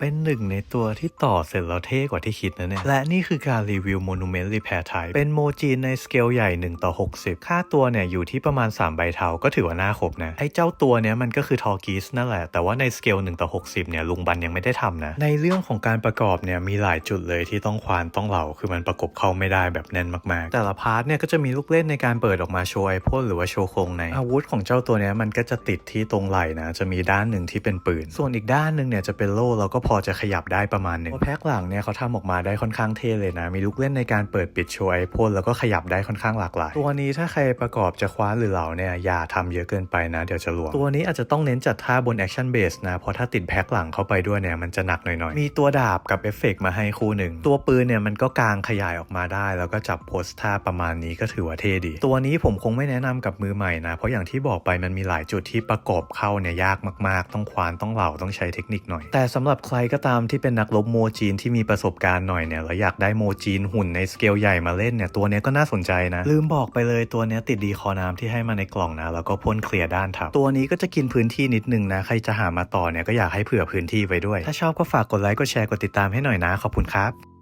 เป็นหนึ่งในตัวที่ต่อเสร็จแล้วเท่กว่าที่คิดนะเนี่ย และนี่คือการรีวิว Monument Repair Type เป็นโมจีนในสเกลใหญ่ 1 ต่อ 60 ค่าตัวเนี่ยอยู่ที่ประมาณ 3 ใบเทาก็ถือว่าน่าครบนะ ไอ้เจ้าตัวเนี้ยมันก็คือทอร์กีสนั่นแหละ แต่ว่าในสเกล1ต่อ 60 เนี่ยลุงบันยังไม่ได้ทำนะ ในเรื่องของการประกอบเนี่ยมีหลายจุดเลยที่ต้องควานต้องเหลาคือมันประกบเข้าไม่ได้แบบแน่นมากๆ แต่ละพาร์ทเนี่ยก็จะมีลูกเล่นในการเปิดออกมาโชว์ไอพ่นหรือว่าโชว์โครงในอาวุธของเจ้าตัวเนี้ยมันก็จะติดที่ตรงไหล่นะจะมีด้านหนึ่งที่เป็นปืน ส่วนอีกด้านหนึ่งเนี่ยจะเป็นโล่แล้วก็พอจะขยับได้ประมาณหนึ่งตัวแพ็คหลังเนี่ยเขาทำออกมาได้ค่อนข้างเท่เลยนะ มีลูกเล่นในการเปิดปิดโชว์ไอพ่นแล้วก็ขยับได้ค่อนข้างหลากหลาย ตัวนี้ถ้าใครประกอบจะคว้าหรือเหลาเนี่ยอย่าทำเยอะเกินไปนะ เดี๋ยวจะหลวม ตัวนี้อาจจะต้องเน้นจัดท่าบนแอคชั่นเบสนะ เพราะถ้าติดแพ็คหลังเข้าไปด้วยเนี่ยมันจะหนักหน่อยๆ มีตัวดาบกับเอฟเฟกต์มาให้คู่หนึ่ง ตัวปืนเนี่ยมันก็กางขยายออกมาได้ แล้วก็จับโพสท่าประมาณนี้ก็ถือว่าเท่ดี ตัวนี้ผมคงไม่แนะนำกับมือใหม่นะ เพราะอย่างที่บอกไปมันมีหลายจุดที่ประกอบเข้าเนี่ยยากมากๆ ต้องควานต้องเหลาต้องใช้เทคนิคหน่อย แต่สำหรับใครรก็ตามที่เป็นนักลบโมจีนที่มีประสบการณ์หน่อยเนี่ยแล้วอยากได้โมจีนหุ่นในสเกลใหญ่มาเล่นเนี่ยตัวนี้ก็น่าสนใจนะ ลืมบอกไปเลยตัวนี้ติดดีคอน้ำที่ให้มาในกล่องนะ แล้วก็พ่นเคลียร์ด้านทับ ตัวนี้ก็จะกินพื้นที่นิดนึงนะ ใครจะหามาต่อเนี่ยก็อยากให้เผื่อพื้นที่ไว้ด้วย ถ้าชอบก็ฝากกดไลค์กดแชร์กดติดตามให้หน่อยนะ ขอบคุณครับ